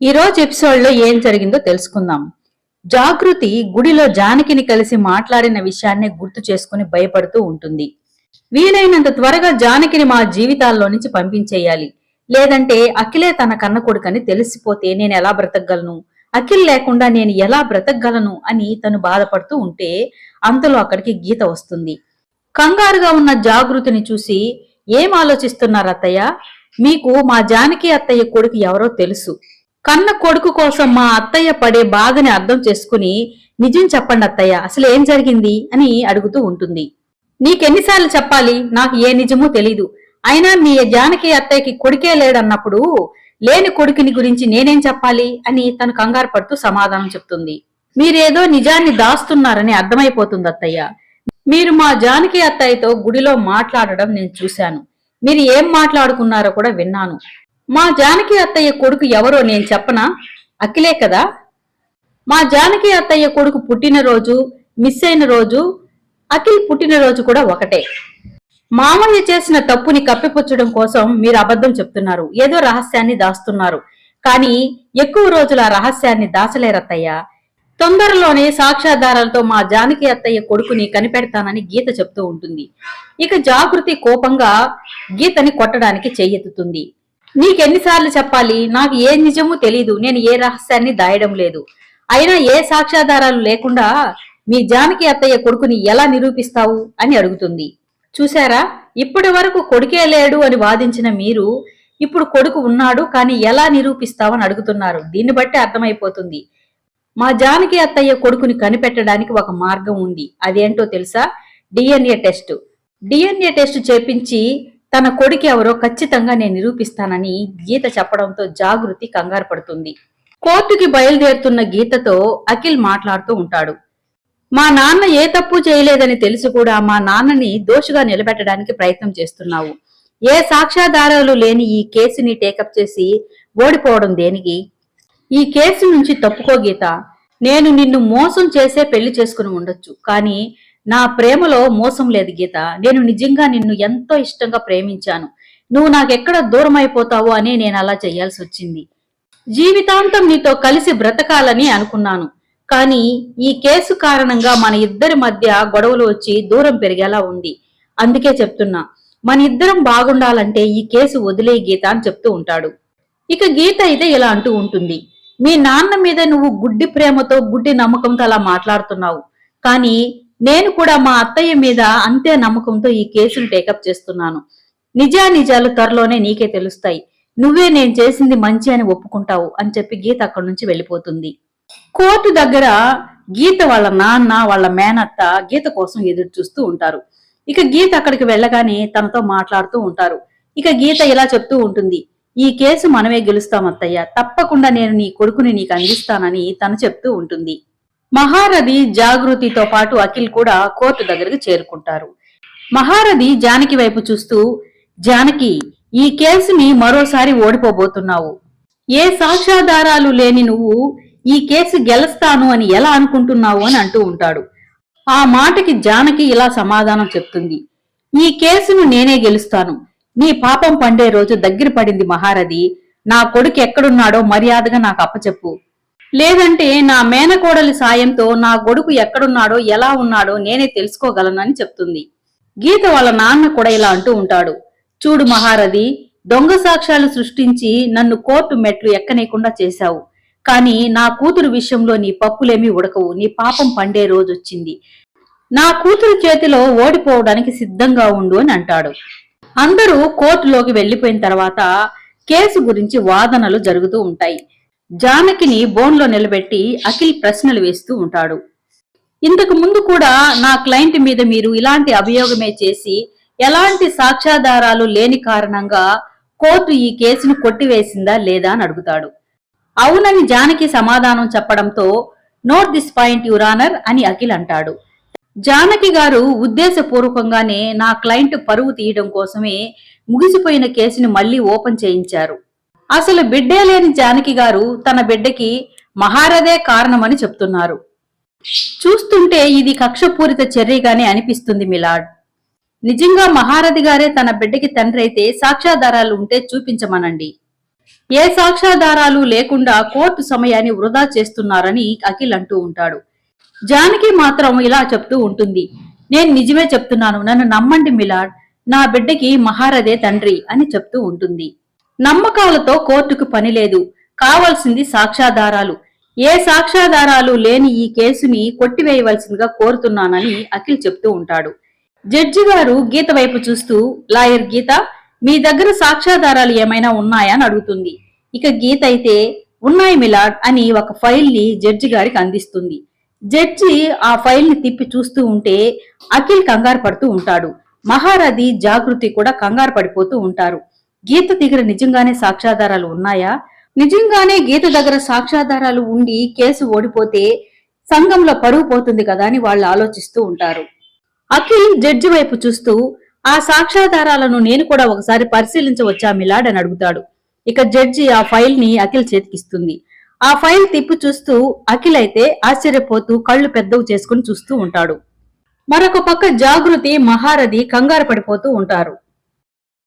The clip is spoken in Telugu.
ఈ రోజు ఎపిసోడ్లో ఏం జరిగిందో తెలుసుకుందాం. జాగృతి గుడిలో జానకిని కలిసి మాట్లాడిన విషయాన్ని గుర్తు చేసుకుని భయపడుతూ ఉంటుంది. వీలైనంత త్వరగా జానకిని మా జీవితాల్లో నుంచి పంపించేయాలి. లేదంటే అఖిలే తన కన్న కొడుకని తెలిసిపోతే నేను ఎలా బ్రతకగలను? అఖిల్ లేకుండా నేను ఎలా బ్రతకగలను? అని తను బాధపడుతూ ఉంటే అంతలో అక్కడికి గీత వస్తుంది. కంగారుగా ఉన్న జాగృతిని చూసి ఏం ఆలోచిస్తున్నారు అత్తయ్య? మీకు మా జానకి అత్తయ్య కొడుకు ఎవరో తెలుసు. కన్న కొడుకు కోసం మా అత్తయ్య పడే బాధని అర్థం చేసుకుని నిజం చెప్పండి అత్తయ్య అసలు ఏం జరిగింది? అని అడుగుతూ ఉంటుంది. నీకెన్నిసార్లు చెప్పాలి? నాకు ఏ నిజమో తెలీదు. అయినా మీ జానకి అత్తయ్యకి కొడుకే లేడన్నప్పుడు లేని కొడుకుని గురించి నేనేం చెప్పాలి? అని తను కంగారు పడుతూ సమాధానం చెప్తుంది. మీరేదో నిజాన్ని దాస్తున్నారని అర్థమైపోతుంది అత్తయ్య. మీరు మా జానకి అత్తయ్యతో గుడిలో మాట్లాడడం నేను చూశాను. మీరు ఏం మాట్లాడుకున్నారో కూడా విన్నాను. మా జానకి అత్తయ్య కొడుకు ఎవరో నేను చెప్పనా? అఖిలే కదా? మా జానకి అత్తయ్య కొడుకు పుట్టినరోజు మిస్ అయిన రోజు అఖిల్ పుట్టినరోజు కూడా ఒకటే. మామయ్య చేసిన తప్పుని కప్పిపుచ్చడం కోసం మీరు అబద్ధం చెప్తున్నారు ఏదో రహస్యాన్ని దాస్తున్నారు. కానీ ఎక్కువ రోజులు ఆ రహస్యాన్ని దాచలేరత్తయ్య తొందరలోనే సాక్ష్యాధారాలతో మా జానకి అత్తయ్య కొడుకుని కనిపెడతానని గీత చెప్తూ ఉంటుంది. ఇక జాగృతి కోపంగా గీతని కొట్టడానికి చెయ్యెత్తుతుంది నీకెన్నిసార్లు చెప్పాలి? నాకు ఏ నిజమూ తెలీదు. నేను ఏ రహస్యాన్ని దాయడం లేదు. అయినా ఏ సాక్ష్యాధారాలు లేకుండా మీ జానకి అత్తయ్య కొడుకుని ఎలా నిరూపిస్తావు అని అడుగుతుంది. చూశారా? ఇప్పటి వరకు కొడుకే లేడు అని వాదించిన మీరు ఇప్పుడు కొడుకు ఉన్నాడు కానీ ఎలా నిరూపిస్తావని అడుగుతున్నారు. దీన్ని బట్టి అర్థమైపోతుంది. మా జానకి అత్తయ్య కొడుకుని కనిపెట్టడానికి ఒక మార్గం ఉంది. అదేంటో తెలుసా? DNA test. డిఎన్ఏ టెస్ట్ చేపించి తన కొడుకు ఎవరో ఖచ్చితంగా నేను నిరూపిస్తానని గీత చెప్పడంతో జాగృతి కంగారు పడుతుంది. కోర్టుకి బయలుదేరుతున్న గీతతో అఖిల్ మాట్లాడుతూ ఉంటాడు. మా నాన్న ఏ తప్పు చేయలేదని తెలిసి కూడా మా నాన్నని దోషుగా నిలబెట్టడానికి ప్రయత్నం చేస్తున్నావు. ఏ సాక్ష్యాధారాలు లేని ఈ కేసుని టేకప్ చేసి ఓడిపోవడం దేనికి? ఈ కేసు నుంచి తప్పుకో గీత. నేను నిన్ను మోసం చేసే పెళ్ళి చేసుకుని ఉండొచ్చు. కానీ నా ప్రేమలో మోసం లేదు గీత. నేను నిజంగా నిన్ను ఎంతో ఇష్టంగా ప్రేమించాను. నువ్వు నాకెక్కడ దూరం అయిపోతావో అని నేను అలా చేయాల్సి వచ్చింది. జీవితాంతం నీతో కలిసి బ్రతకాలని అనుకున్నాను. కానీ ఈ కేసు కారణంగా మన ఇద్దరి మధ్య గొడవలు వచ్చి దూరం పెరిగేలా ఉంది. అందుకే చెప్తున్నా మన ఇద్దరం బాగుండాలంటే ఈ కేసు వదిలే గీత అని చెప్తూ ఉంటాడు. ఇక గీత అయితే ఇలా అంటూ ఉంటుంది మీ నాన్న మీద నువ్వు గుడ్డి ప్రేమతో గుడ్డి నమ్మకంతో అలా మాట్లాడుతున్నావు. కానీ నేను కూడా మా అత్తయ్య మీద అంతే నమ్మకంతో ఈ కేసును టేకప్ చేస్తున్నాను. నిజా నిజాలు త్వరలోనే నీకే తెలుస్తాయి. నువ్వే నేను చేసింది మంచి అని ఒప్పుకుంటావు అని చెప్పి గీత అక్కడి నుంచి వెళ్ళిపోతుంది. కోర్టు దగ్గర గీత వాళ్ళ నాన్న వాళ్ళ మేనత్త గీత కోసం ఎదురు చూస్తూ ఉంటారు. ఇక గీత అక్కడికి వెళ్ళగానే తనతో మాట్లాడుతూ ఉంటారు. ఇక గీత ఇలా చెప్తూ ఉంటుంది. ఈ కేసు మనమే గెలుస్తాం అత్తయ్య. తప్పకుండా నేను నీ కొడుకుని నీకు అందిస్తానని తను చెప్తూ ఉంటుంది. మహారథి జాగృతితో పాటు అఖిల్ కూడా కోర్టు దగ్గరకు చేరుకుంటారు. మహారథి జానకి వైపు చూస్తూ జానకి ఈ కేసుని మరోసారి ఓడిపోబోతున్నావు. ఏ సాక్ష్యాధారాలు లేని నువ్వు ఈ కేసు గెలుస్తాను అని ఎలా అనుకుంటున్నావు? అని అంటూ ఉంటాడు. ఆ మాటకి జానకి ఇలా సమాధానం చెప్తుంది. ఈ కేసును నేనే గెలుస్తాను. నీ పాపం పండే రోజు దగ్గర పడింది మహారథి. నా కొడుకు ఎక్కడున్నాడో మర్యాదగా నాకు అప్పచెప్పు. లేదంటే నా మేనకోడలి సాయంతో నా కొడుకు ఎక్కడున్నాడో ఎలా ఉన్నాడో నేనే తెలుసుకోగలనని చెప్తుంది. గీత వాళ్ళ నాన్న కూడా ఇలా అంటూ ఉంటాడు. చూడు మహారథి దొంగ సాక్ష్యాలు సృష్టించి నన్ను కోర్టు మెట్లు ఎక్కనేకుండా చేశావు. కానీ నా కూతురు విషయంలో నీ పప్పులేమీ ఉడకవు. నీ పాపం పండే రోజొచ్చింది. నా కూతురు చేతిలో ఓడిపోవడానికి సిద్ధంగా ఉండు అని అంటాడు. అందరూ కోర్టులోకి వెళ్ళిపోయిన తర్వాత కేసు గురించి వాదనలు జరుగుతూ ఉంటాయి. జానకిని బోన్లో నిలబెట్టి అఖిల్ ప్రశ్నలు వేస్తూ ఉంటాడు. ఇంతకు ముందు కూడా నా క్లయింట్ మీద మీరు ఇలాంటి అభియోగమే చేసి ఎలాంటి సాక్ష్యాధారాలు లేని కారణంగా కోర్టు ఈ కేసును కొట్టివేసిందా లేదా అని అడుగుతాడు. అవునని జానకి సమాధానం చెప్పడంతో నోట్ దిస్ పాయింట్ యురానర్ అని అఖిల్ అంటాడు. జానకి గారు ఉద్దేశపూర్వకంగానే నా క్లయింట్ పరువు తీయడం కోసమే ముగిసిపోయిన కేసుని మళ్ళీ ఓపెన్ చేయించారు. అసలు బిడ్డే లేని జానకి గారు తన బిడ్డకి మహారథే కారణమని చెప్తున్నారు. చూస్తుంటే ఇది కక్షపూరిత చర్యగానే అనిపిస్తుంది మిలాడ్. నిజంగా మహారథి గారే తన బిడ్డకి తండ్రి అయితే సాక్ష్యాధారాలు ఉంటే చూపించమనండి. ఏ సాక్ష్యాధారాలు లేకుండా కోర్టు సమయాన్ని వృధా చేస్తున్నారని అఖిల్ అంటూ ఉంటాడు. జానకి మాత్రం ఇలా చెప్తూ ఉంటుంది నేను నిజమే చెప్తున్నాను నన్ను నమ్మండి మిలాడ్. నా బిడ్డకి మహారథే తండ్రి అని చెప్తూ ఉంటుంది. నమ్మకాలతో కోర్టుకు పని లేదు. కావాల్సింది సాక్ష్యాధారాలు. ఏ సాక్ష్యాధారాలు లేని ఈ కేసుని కొట్టివేయవలసిందిగా కోరుతున్నానని అఖిల్ చెప్తూ ఉంటాడు. జడ్జి గారు గీత వైపు చూస్తూ లాయర్ గీత మీ దగ్గర సాక్ష్యాధారాలు ఏమైనా ఉన్నాయా? అని అడుగుతుంది. ఇక గీత అయితే ఉన్నాయి మిలాడ్ అని ఒక ఫైల్ని జడ్జి గారికి అందిస్తుంది. జడ్జి ఆ ఫైల్ని తిప్పి చూస్తూ ఉంటే అఖిల్ కంగారు పడుతూ ఉంటాడు. మహారథి జాగృతి కూడా కంగారు పడిపోతూ ఉంటారు. గీత దగ్గర నిజంగానే సాక్ష్యాధారాలు ఉన్నాయా? నిజంగానే గీత దగ్గర సాక్ష్యాధారాలు ఉండి కేసు ఓడిపోతే సంఘంలో పరువు పోతుంది కదా అని వాళ్ళు ఆలోచిస్తూ ఉంటారు. అఖిల్ జడ్జి వైపు చూస్తూ ఆ సాక్ష్యాధారాలను నేను కూడా ఒకసారి పరిశీలించవచ్చా మిలాడ్? అని అడుగుతాడు. ఇక జడ్జి ఆ ఫైల్ని అఖిల్ చేతికిస్తుంది. ఆ ఫైల్ తిప్పి చూస్తూ అఖిల్ అయితే ఆశ్చర్యపోతూ కళ్ళు పెద్దవి చేసుకుని చూస్తూ ఉంటాడు. మరొక పక్క జాగృతి మహారథి కంగారు పడిపోతూ ఉంటారు.